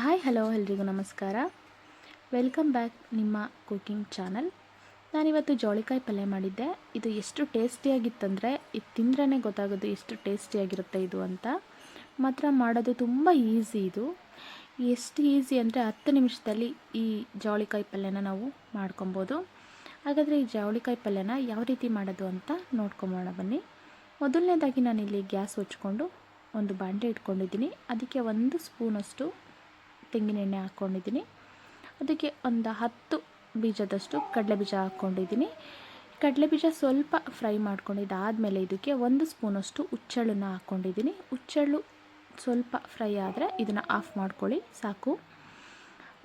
Hi, hello, ಎಲ್ರಿಗೂ ನಮಸ್ಕಾರ. Welcome back ನಿಮ್ಮ ಕುಕಿಂಗ್ ಚಾನಲ್. ನಾನಿವತ್ತು ಜೋಳಿಕಾಯಿ ಪಲ್ಯ ಮಾಡಿದ್ದೆ. ಇದು ಎಷ್ಟು ಟೇಸ್ಟಿಯಾಗಿತ್ತಂದರೆ, ಇದು ತಿಂದ್ರೇ ಗೊತ್ತಾಗೋದು ಎಷ್ಟು ಟೇಸ್ಟಿಯಾಗಿರುತ್ತೆ ಇದು ಅಂತ. ಮಾತ್ರ ಮಾಡೋದು ತುಂಬ ಈಸಿ ಇದು. ಎಷ್ಟು ಈಸಿ ಅಂದರೆ ಹತ್ತು ನಿಮಿಷದಲ್ಲಿ ಈ ಜೋಳಿಕಾಯಿ ಪಲ್ಯನ ನಾವು ಮಾಡ್ಕೊಬೋದು. ಹಾಗಾದರೆ ಈ ಜವಳಿಕಾಯಿ ಪಲ್ಯನ ಯಾವ ರೀತಿ ಮಾಡೋದು ಅಂತ ನೋಡ್ಕೊಂಬೋಣ ಬನ್ನಿ. ಮೊದಲನೇದಾಗಿ ನಾನಿಲ್ಲಿ ಗ್ಯಾಸ್ ಹೊಚ್ಕೊಂಡು ಒಂದು ಬಾಂಡೆ ಇಟ್ಕೊಂಡಿದ್ದೀನಿ. ಅದಕ್ಕೆ ಒಂದು ಸ್ಪೂನಷ್ಟು ತೆಂಗಿನ ಎಣ್ಣೆ ಹಾಕ್ಕೊಂಡಿದ್ದೀನಿ ಅದಕ್ಕೆ ಒಂದು ಹತ್ತು ಬೀಜದಷ್ಟು ಕಡಲೆ ಬೀಜ ಹಾಕ್ಕೊಂಡಿದ್ದೀನಿ ಕಡಲೆ ಬೀಜ ಸ್ವಲ್ಪ ಫ್ರೈ ಮಾಡ್ಕೊಂಡಿದ್ದಾದಮೇಲೆ ಇದಕ್ಕೆ ಒಂದು ಸ್ಪೂನಷ್ಟು ಹುಚ್ಚೆಳ್ಳನ್ನು ಹಾಕ್ಕೊಂಡಿದ್ದೀನಿ ಹುಚ್ಚೆಳ್ಳು ಸ್ವಲ್ಪ ಫ್ರೈ ಆದರೆ ಇದನ್ನು ಆಫ್ ಮಾಡ್ಕೊಳ್ಳಿ, ಸಾಕು.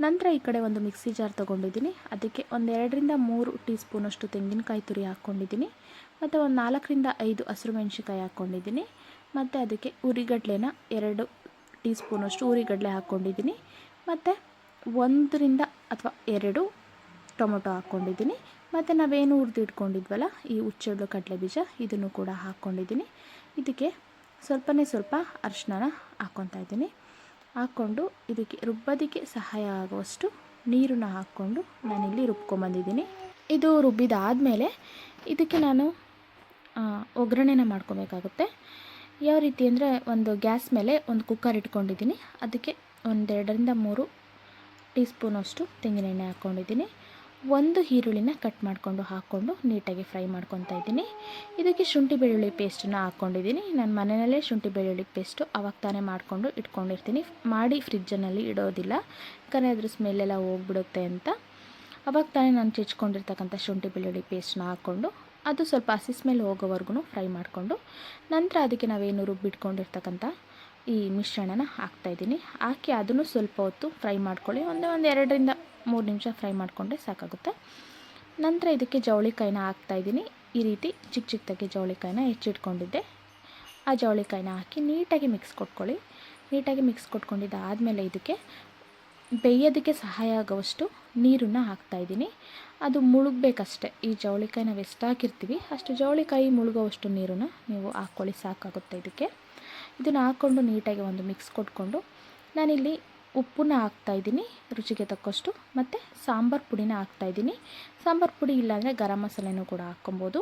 ನಂತರ ಈ ಕಡೆ ಒಂದು ಮಿಕ್ಸಿ ಜಾರ್ ತೊಗೊಂಡಿದ್ದೀನಿ. ಅದಕ್ಕೆ ಒಂದು ಎರಡರಿಂದ ಮೂರು ಟೀ ಸ್ಪೂನಷ್ಟು ತೆಂಗಿನಕಾಯಿ ತುರಿ ಹಾಕ್ಕೊಂಡಿದ್ದೀನಿ ಮತ್ತು ಒಂದು ನಾಲ್ಕರಿಂದ ಐದು ಹಸಿರು ಮೆಣಸಿನ್ಕಾಯಿ ಹಾಕ್ಕೊಂಡಿದ್ದೀನಿ ಮತ್ತು ಅದಕ್ಕೆ ಉರಿಗಡ್ಲೆನ ಎರಡು ಟೀ ಸ್ಪೂನಷ್ಟು ಉರಿಗಡಲೆ ಹಾಕ್ಕೊಂಡಿದ್ದೀನಿ. ಮತ್ತು ಒಂದರಿಂದ ಅಥವಾ ಎರಡು ಟೊಮೊಟೊ ಹಾಕ್ಕೊಂಡಿದ್ದೀನಿ. ಮತ್ತು ನಾವೇನು ಹುರಿದಿಟ್ಕೊಂಡಿದ್ವಲ್ಲ ಈ ಹುಚ್ಚೆಳ್ಳು ಕಡಲೆ ಬೀಜ, ಇದನ್ನು ಕೂಡ ಹಾಕ್ಕೊಂಡಿದ್ದೀನಿ. ಇದಕ್ಕೆ ಸ್ವಲ್ಪನೇ ಸ್ವಲ್ಪ ಅರಿಶಿನ ಹಾಕ್ಕೊತಾ ಇದ್ದೀನಿ. ಹಾಕ್ಕೊಂಡು ಇದಕ್ಕೆ ರುಬ್ಬೋದಕ್ಕೆ ಸಹಾಯ ಆಗುವಷ್ಟು ನೀರನ್ನ ಹಾಕ್ಕೊಂಡು ನಾನಿಲ್ಲಿ ರುಬ್ಕೊಂಬಂದಿದ್ದೀನಿ. ಇದು ರುಬ್ಬಿದಾದಮೇಲೆ ಇದಕ್ಕೆ ನಾನು ಒಗ್ಗರಣೆನ ಮಾಡ್ಕೊಬೇಕಾಗುತ್ತೆ. ಯಾವ ರೀತಿ ಅಂದರೆ ಒಂದು ಗ್ಯಾಸ್ ಮೇಲೆ ಒಂದು ಕುಕ್ಕರ್ ಇಟ್ಕೊಂಡಿದ್ದೀನಿ. ಅದಕ್ಕೆ ಒಂದೆರಡರಿಂದ ಮೂರು ಟೀ ಸ್ಪೂನಷ್ಟು ತೆಂಗಿನೆಣ್ಣೆ ಹಾಕ್ಕೊಂಡಿದ್ದೀನಿ. ಒಂದು ಈರುಳ್ಳಿನ ಕಟ್ ಮಾಡಿಕೊಂಡು ಹಾಕ್ಕೊಂಡು ನೀಟಾಗಿ ಫ್ರೈ ಮಾಡ್ಕೊತಾ ಇದ್ದೀನಿ. ಇದಕ್ಕೆ ಶುಂಠಿ ಬೆಳ್ಳುಳ್ಳಿ ಪೇಸ್ಟನ್ನ ಹಾಕ್ಕೊಂಡಿದ್ದೀನಿ. ನಾನು ಮನೆಯಲ್ಲೇ ಶುಂಠಿ ಬೆಳ್ಳುಳ್ಳಿ ಪೇಸ್ಟು ಅವಾಗ ತಾನೇ ಮಾಡಿಕೊಂಡು ಇಟ್ಕೊಂಡಿರ್ತೀನಿ. ಮಾಡಿ ಫ್ರಿಜ್ಜನಲ್ಲಿ ಇಡೋದಿಲ್ಲ. ಯಾಕಂದರೆ ಅದ್ರ ಸ್ಮೆಲ್ಲೆಲ್ಲ ಹೋಗ್ಬಿಡುತ್ತೆ ಅಂತ. ಅವಾಗ ತಾನೇ ನಾನು ಚಿಚ್ಕೊಂಡಿರ್ತಕ್ಕಂಥ ಶುಂಠಿ ಬೆಳ್ಳುಳ್ಳಿ ಪೇಸ್ಟನ್ನ ಹಾಕ್ಕೊಂಡು ಅದು ಸ್ವಲ್ಪ ಹಸಿ ಸ್ಮೆಲ್ ಹೋಗೋವರೆಗೂ ಫ್ರೈ ಮಾಡಿಕೊಂಡು ನಂತರ ಅದಕ್ಕೆ ನಾವೇನು ರುಬ್ಬಿಟ್ಕೊಂಡಿರ್ತಕ್ಕಂಥ ಈ ಮಿಶ್ರಣನ ಹಾಕ್ತಾಯಿದ್ದೀನಿ ಹಾಕಿ ಅದನ್ನು ಸ್ವಲ್ಪ ಹೊತ್ತು ಫ್ರೈ ಮಾಡ್ಕೊಳ್ಳಿ. ಒಂದೇ ಒಂದು ಎರಡರಿಂದ ಮೂರು ನಿಮಿಷ ಫ್ರೈ ಮಾಡಿಕೊಂಡ್ರೆ ಸಾಕಾಗುತ್ತೆ. ನಂತರ ಇದಕ್ಕೆ ಜವಳಿಕಾಯಿನ ಹಾಕ್ತಾಯಿದ್ದೀನಿ ಈ ರೀತಿ ಚಿಕ್ಕ ಚಿಕ್ಕದಾಗಿ ಜವಳಿಕಾಯಿನ ಹೆಚ್ಚಿಟ್ಕೊಂಡಿದ್ದೆ. ಆ ಜವಳಿಕಾಯಿನ ಹಾಕಿ ನೀಟಾಗಿ ಮಿಕ್ಸ್ ಕೊಟ್ಕೊಳ್ಳಿ. ನೀಟಾಗಿ ಮಿಕ್ಸ್ ಕೊಟ್ಕೊಂಡಿದ್ದಾದಮೇಲೆ ಇದಕ್ಕೆ ಬೇಯೋದಕ್ಕೆ ಸಹಾಯ ಆಗುವಷ್ಟು ನೀರನ್ನು ಹಾಕ್ತಾಯಿದ್ದೀನಿ ಅದು ಮುಳುಗಬೇಕಷ್ಟೆ. ಈ ಜವಳಿಕಾಯಿ ನಾವು ಎಷ್ಟು ಹಾಕಿರ್ತೀವಿ ಅಷ್ಟು ಜವಳಿಕಾಯಿ ಮುಳುಗೋವಷ್ಟು ನೀರನ್ನು ನೀವು ಹಾಕ್ಕೊಳ್ಳಿ, ಸಾಕಾಗುತ್ತೆ ಇದಕ್ಕೆ. ಇದನ್ನು ಹಾಕ್ಕೊಂಡು ನೀಟಾಗಿ ಒಂದು ಮಿಕ್ಸ್ ಕೊಟ್ಕೊಂಡು ನಾನಿಲ್ಲಿ ಉಪ್ಪನ್ನ ಹಾಕ್ತಾಯಿದ್ದೀನಿ ರುಚಿಗೆ ತಕ್ಕಷ್ಟು. ಮತ್ತು ಸಾಂಬಾರು ಪುಡಿನ ಹಾಕ್ತಾಯಿದ್ದೀನಿ ಸಾಂಬಾರು ಪುಡಿ ಇಲ್ಲಾಂದರೆ ಗರಂ ಮಸಾಲೆನೂ ಕೂಡ ಹಾಕ್ಕೊಬೋದು.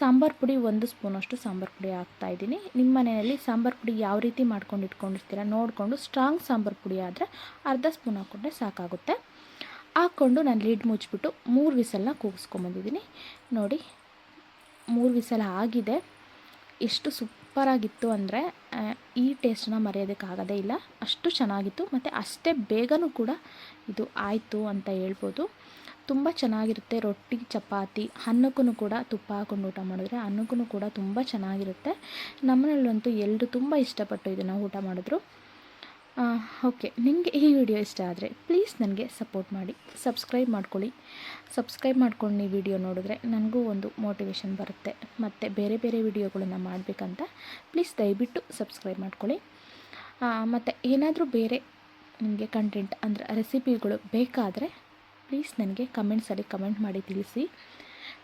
ಸಾಂಬಾರು ಪುಡಿ ಒಂದು ಸ್ಪೂನಷ್ಟು ಸಾಂಬಾರು ಪುಡಿ ಹಾಕ್ತಾಯಿದ್ದೀನಿ ನಿಮ್ಮ ಮನೆಯಲ್ಲಿ ಸಾಂಬಾರು ಪುಡಿ ಯಾವ ರೀತಿ ಮಾಡ್ಕೊಂಡು ಇಟ್ಕೊಂಡಿರ್ತೀರ ನೋಡಿಕೊಂಡು, ಸ್ಟ್ರಾಂಗ್ ಸಾಂಬಾರು ಪುಡಿ ಆದರೆ ಅರ್ಧ ಸ್ಪೂನ್ ಹಾಕ್ಕೊಂಡ್ರೆ ಸಾಕಾಗುತ್ತೆ. ಹಾಕ್ಕೊಂಡು ನಾನು ಲೀಡ್ ಮುಚ್ಚಿಬಿಟ್ಟು ಮೂರು ವಿಸಲನ್ನ ಕೂಗಿಸ್ಕೊಂಬಂದಿದ್ದೀನಿ. ನೋಡಿ, ಮೂರು ವಿಸಲ ಆಗಿದೆ. ಎಷ್ಟು ಸೂಪರಾಗಿತ್ತು ಅಂದರೆ ಈ ಟೇಸ್ಟನ್ನ ಮರೆಯೋದಕ್ಕಾಗೋದೇ ಇಲ್ಲ. ಅಷ್ಟು ಚೆನ್ನಾಗಿತ್ತು. ಮತ್ತು ಅಷ್ಟೇ ಬೇಗನೂ ಕೂಡ ಇದು ಆಯಿತು ಅಂತ ಹೇಳ್ಬೋದು. ತುಂಬ ಚೆನ್ನಾಗಿರುತ್ತೆ ರೊಟ್ಟಿ, ಚಪಾತಿ. ಅನ್ನಕ್ಕೂ ಕೂಡ ತುಪ್ಪ ಹಾಕೊಂಡು ಊಟ ಮಾಡಿದ್ರೆ ಅನ್ನಕ್ಕೂ ಕೂಡ ತುಂಬ ಚೆನ್ನಾಗಿರುತ್ತೆ. ನಮ್ಮನೇಲಂತೂ ಎಲ್ಲರೂ ತುಂಬ ಇಷ್ಟಪಟ್ಟು ಇದನ್ನು ಊಟ ಮಾಡಿದ್ರು. ಓಕೆ. ನಿಮಗೆ ಈ ವಿಡಿಯೋ ಇಷ್ಟ ಆದರೆ ಪ್ಲೀಸ್ ನನಗೆ ಸಪೋರ್ಟ್ ಮಾಡಿ. ಸಬ್ಸ್ಕ್ರೈಬ್ ಮಾಡ್ಕೊಳ್ಳಿ. ಸಬ್ಸ್ಕ್ರೈಬ್ ಮಾಡ್ಕೊಂಡು ನೀವು ವಿಡಿಯೋ ನೋಡಿದ್ರೆ ನನಗೂ ಒಂದು ಮೋಟಿವೇಶನ್ ಬರುತ್ತೆ. ಮತ್ತು ಬೇರೆ ಬೇರೆ ವಿಡಿಯೋಗಳನ್ನು ಮಾಡಬೇಕಂತ ಪ್ಲೀಸ್ ದಯವಿಟ್ಟು ಸಬ್ಸ್ಕ್ರೈಬ್ ಮಾಡ್ಕೊಳ್ಳಿ. ಮತ್ತು ಏನಾದರೂ ಬೇರೆ ನಿಮಗೆ ಕಂಟೆಂಟ್ ಅಂದರೆ ರೆಸಿಪಿಗಳು ಬೇಕಾದರೆ ಪ್ಲೀಸ್ ನನಗೆ ಕಮೆಂಟ್ಸಲ್ಲಿ ಕಮೆಂಟ್ ಮಾಡಿ ತಿಳಿಸಿ.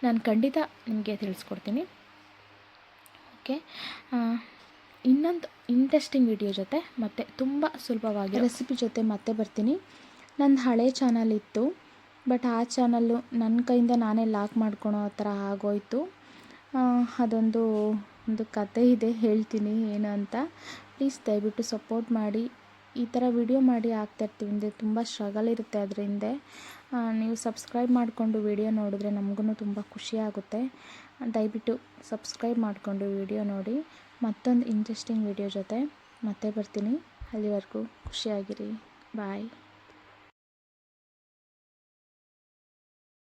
ನಾನು ಖಂಡಿತ ನಿಮಗೆ ತಿಳಿಸ್ಕೊಡ್ತೀನಿ. ಓಕೆ. ಇನ್ನೊಂದು ಇಂಟ್ರೆಸ್ಟಿಂಗ್ ವಿಡಿಯೋ ಜೊತೆ ಮತ್ತೆ ತುಂಬ ಸುಲಭವಾಗಿ ರೆಸಿಪಿ ಜೊತೆ ಮತ್ತೆ ಬರ್ತೀನಿ. ನನ್ನ ಹಳೆ ಚಾನಲ್ ಇತ್ತು ಬಟ್ ಆ ಚಾನಲ್ಲು ನನ್ನ ಕೈಯಿಂದ ನಾನೇ ಲಾಕ್ ಮಾಡ್ಕೊಳೋ ಥರ ಆಗೋಯ್ತು. ಅದೊಂದು, ಒಂದು ಕತೆ ಇದೆ, ಹೇಳ್ತೀನಿ ಏನು ಅಂತ. ಪ್ಲೀಸ್ ದಯವಿಟ್ಟು ಸಪೋರ್ಟ್ ಮಾಡಿ. ಈ ಥರ ವಿಡಿಯೋ ಮಾಡಿ ಹಾಕ್ತಾಯಿರ್ತೀವಿ ಅಂದರೆ ತುಂಬ ಸ್ಟ್ರಗಲ್ ಇರುತ್ತೆ ಅದರಿಂದ. ನೀವು ಸಬ್ಸ್ಕ್ರೈಬ್ ಮಾಡಿಕೊಂಡು ವಿಡಿಯೋ ನೋಡಿದ್ರೆ ನಮಗೂ ತುಂಬ ಖುಷಿಯಾಗುತ್ತೆ ದಯವಿಟ್ಟು ಸಬ್ಸ್ಕ್ರೈಬ್ ಮಾಡಿಕೊಂಡು ವಿಡಿಯೋ ನೋಡಿ. ಮತ್ತೊಂದು ಇಂಟ್ರೆಸ್ಟಿಂಗ್ ವಿಡಿಯೋ ಜೊತೆ ಮತ್ತೆ ಬರ್ತೀನಿ. ಅಲ್ಲಿವರೆಗೂ ಖುಷಿಯಾಗಿರಿ. ಬಾಯ್